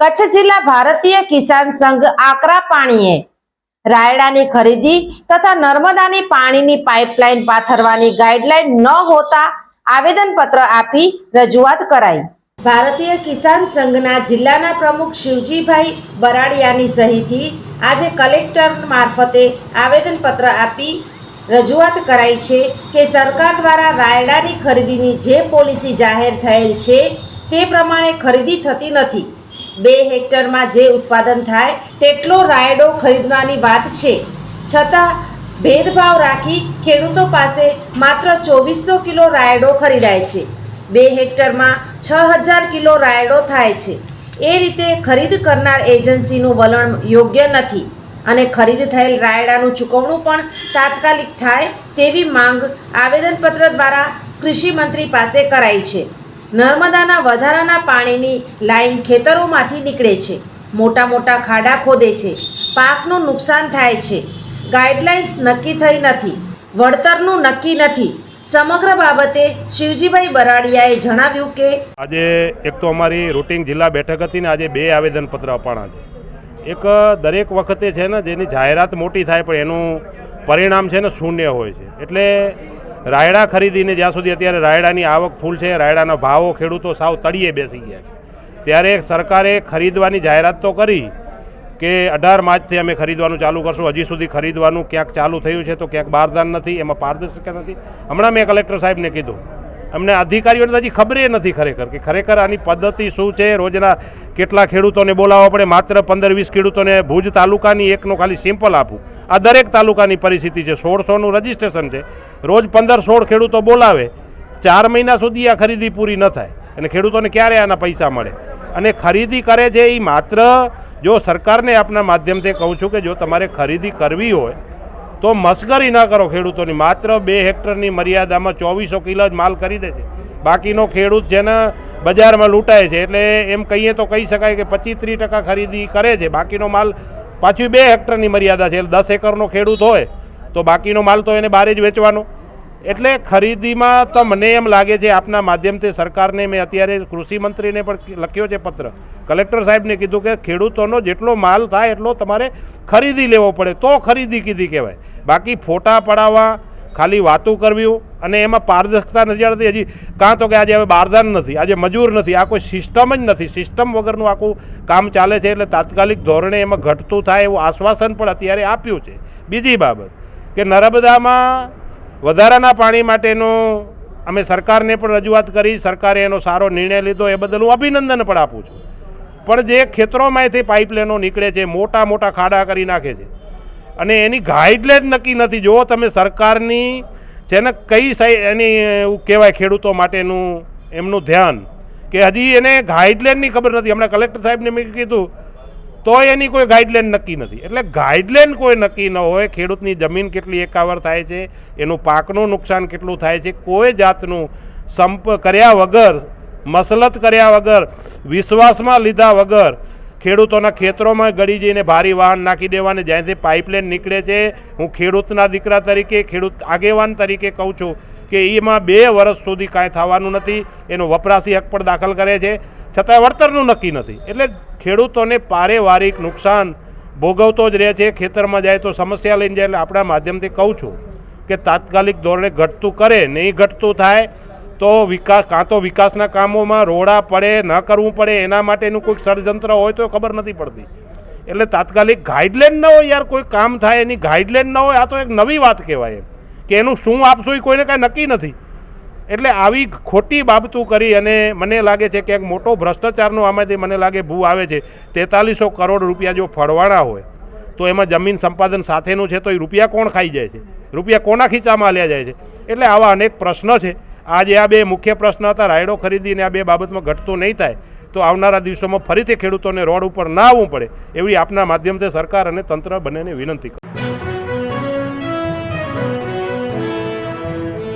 Kutch જિલ્લા ભારતીય કિસાન સંઘ આકરા પાણીએ રાયડાની ખરીદી તથા નર્મદાની પાણીની પાઇપલાઇન પાથરવાની ગાઈડલાઇન ન હોતા આવેદનપત્ર આપી રજૂઆત કરાઈ. ભારતીય કિસાન સંઘના જિલ્લાના પ્રમુખ શિવજીભાઈ બરાડિયાની સહીથી આજે કલેક્ટર મારફતે આવેદનપત્ર આપી રજૂઆત કરાઈ છે કે સરકાર દ્વારા રાયડાની ખરીદીની જે પોલિસી જાહેર થયેલ છે તે પ્રમાણે ખરીદી થતી નથી. બે હેક્ટરમાં જે ઉત્પાદન થાય તેટલો રાયડો ખરીદવાની વાત છે. છતાં ભેદભાવ રાખી ખેડૂતો પાસે માત્ર ચોવીસો કિલો રાયડો ખરીદાય છે. બે હેક્ટરમાં છ હજાર કિલો રાયડો થાય છે. એ રીતે ખરીદ કરનાર એજન્સીનું વલણ યોગ્ય નથી અને ખરીદ થયેલ રાયડાનું ચૂકવણું પણ તાત્કાલિક થાય તેવી માંગ આવેદનપત્ર દ્વારા કૃષિ મંત્રી પાસે કરાઈ છે. નર્મદાના વધારાના પાણીની લાઈન ખેતરોમાંથી નીકળે છે. મોટા મોટા ખાડા ખોદે છે. પાકનું નુકસાન થાય છે. ગાઈડલાઇન્સ નક્કી થઈ નથી. વળતરનું નક્કી નથી. સમગ્ર બાબતે શિવજીભાઈ બરાડિયાએ જણાવ્યું કે આજે એક તો અમારી રૂટિંગ જિલ્લા બેઠક હતી ને આજે બે આવેદનપત્ર અપાણા છે. એક દરેક વખતે છે ને જેની જાહેરાત મોટી થાય પણ એનું પરિણામ છે ને શૂન્ય હોય છે. એટલે રાયડા ખરીદીને જ્યાં સુધી અત્યારે રાયડાની આવક ફૂલ છે, રાયડાના ભાવો ખેડૂતો સાવ તળિયે બેસી ગયા છે. ત્યારે સરકારે ખરીદવાની જાહેરાત તો કરી કે અઢાર માર્ચથી અમે ખરીદવાનું ચાલુ કરશું. હજી સુધી ખરીદવાનું ક્યાંક ચાલુ થયું છે તો ક્યાંક બારદાન નથી, એમાં પારદર્શકતા નથી. હમણાં મેં કલેક્ટર સાહેબને કીધું. અમને અધિકારીઓને હજી ખબર નથી ખરેખર કે ખરેખર આની પદ્ધતિ શું છે? રોજના કેટલા ખેડૂતોને બોલાવવા પડે? માત્ર પંદર વીસ ખેડૂતોને ભુજ તાલુકાની એકનું ખાલી સિમ્પલ આપું. આ દરેક તાલુકાની પરિસ્થિતિ છે. સોળસોનું રજિસ્ટ્રેશન છે. રોજ પંદર સોળ ખેડૂતો બોલાવે, ચાર મહિના સુધી આ ખરીદી પૂરી ન થાય. અને ખેડૂતોને ક્યારે આના પૈસા મળે? અને ખરીદી કરે છે એ માત્ર, જો સરકારને આપના માધ્યમથી કહું છું કે જો તમારે ખરીદી કરવી હોય, તો મસ્કરી ન કરો ખેડૂતોની. માત્ર બે હેક્ટરની મર્યાદામાં ચોવીસો કિલો જ માલ ખરીદે છે. બાકીનો ખેડૂત જેને બજારમાં લૂંટાય છે. એટલે એમ કહીએ તો કહી શકાય કે પચીસ ત્રીસ ટકા ખરીદી કરે છે. બાકીનો માલ પાછી બે હેક્ટરની મર્યાદા છે. એટલે દસ એકરનો ખેડૂત હોય તો બાકીનો માલ તો એને બહાર જ વેચવાનો. એટલે ખરીદીમાં તો મને એમ લાગે છે આપના માધ્યમથી સરકારને મેં અત્યારે કૃષિ મંત્રીને પણ લખ્યો છે પત્ર. કલેક્ટર સાહેબને કીધું કે ખેડૂતોનો જેટલો માલ થાય એટલો તમારે ખરીદી લેવો પડે. તો ખરીદી કીધી કહેવાય. બાકી ફોટા પડાવવા, ખાલી વાતું કરવી અને એમાં પારદર્શકતા નથી. આવતી હજી કાં તો કે આજે હવે બારદાન નથી, આજે મજૂર નથી, આ કોઈ સિસ્ટમ જ નથી. સિસ્ટમ વગરનું આખું કામ ચાલે છે એટલે તાત્કાલિક ધોરણે એમાં ઘટતું થાય એવું આશ્વાસન પણ અત્યારે આપ્યું છે. બીજી બાબત કે નર્મદામાં વધારાના પાણી માટેનું અમે સરકારને પણ રજૂઆત કરી, સરકારે એનો સારો નિર્ણય લીધો, એ બદલ હું અભિનંદન પણ આપું છું. પણ જે ખેતરોમાંથી પાઇપલાઇનો નીકળે છે, મોટા મોટા ખાડા કરી નાખે છે, અને એની ગાઈડલાઇન નક્કી નથી. જો તમે સરકારની જેને કઈ સાઈડ એની કહેવાય ખેડૂતો માટેનું એમનું ધ્યાન, કે હજી એને ગાઈડલાઇનની ખબર નથી. હમણાં કલેક્ટર સાહેબને મેં કીધું તોય એની કોઈ ગાઈડલાઇન નક્કી નથી. એટલે ગાઈડલાઇન કોઈ નક્કી ન હોય, ખેડૂતની જમીન કેટલી એકાવર થાય છે, એનું પાકનું નુકસાન કેટલું થાય છે, કોઈ જાતનું સંપ કર્યા વગર, મસલત કર્યા વગર, વિશ્વાસમાં લીધા વગર ખેડૂતોના ખેતરોમાં ગળી જઈને ભારી વાહન નાખી દેવાને જ્યાંથી પાઇપલાઇન નીકળે છે. હું ખેડૂતના દીકરા તરીકે, ખેડૂત આગેવાન તરીકે કહું છું કે એમાં બે વર્ષ સુધી કાંઈ થવાનું નથી. એનો વપરાશી હક પણ દાખલ કરે છે. છતાં વળતરનું નક્કી નથી. એટલે ખેડૂતોને પારિવારિક નુકસાન ભોગવતો જ રહે છે. ખેતરમાં જાય તો સમસ્યા લઈને જાય એટલે આપણા માધ્યમથી કહું છું કે તાત્કાલિક ધોરણે ઘટતું કરે, નહીં ઘટતું થાય, તો વિકાસ, કાં તો વિકાસના કામોમાં રોડા પડે, ન કરવું પડે, એના માટેનું કોઈક ષડયંત્ર હોય તો ખબર નથી પડતી. એટલે તાત્કાલિક ગાઈડલાઇન ન હોય યાર, કોઈ કામ થાય એની ગાઈડલાઇન ન હોય, આ તો એક નવી વાત કહેવાય કે એનું શું આપશું એ કોઈને કાંઈ નક્કી નથી. એટલે આવી ખોટી બાબતું કરી અને મને લાગે છે કે એક મોટો ભ્રષ્ટાચારનો આમાંથી મને લાગે ભૂ આવે છે. તેતાલીસો કરોડ રૂપિયા જો ફળવાળા હોય, તો એમાં જમીન સંપાદન સાથેનું છે, તો એ રૂપિયા કોણ ખાઈ જાય છે? રૂપિયા કોના ખીચામાં લ્યા જાય છે? એટલે આવા અનેક પ્રશ્નો છે. આજે આ બે મુખ્ય પ્રશ્ન હતા, રાયડો ખરીદીને આ બે બાબતમાં ઘટતો નહીં થાય, તો આવનારા દિવસોમાં ફરીથી ખેડૂતોને રોડ ઉપર ના આવવું પડે, એવી આપના માધ્યમથી સરકાર અને તંત્ર બંનેને વિનંતી કરું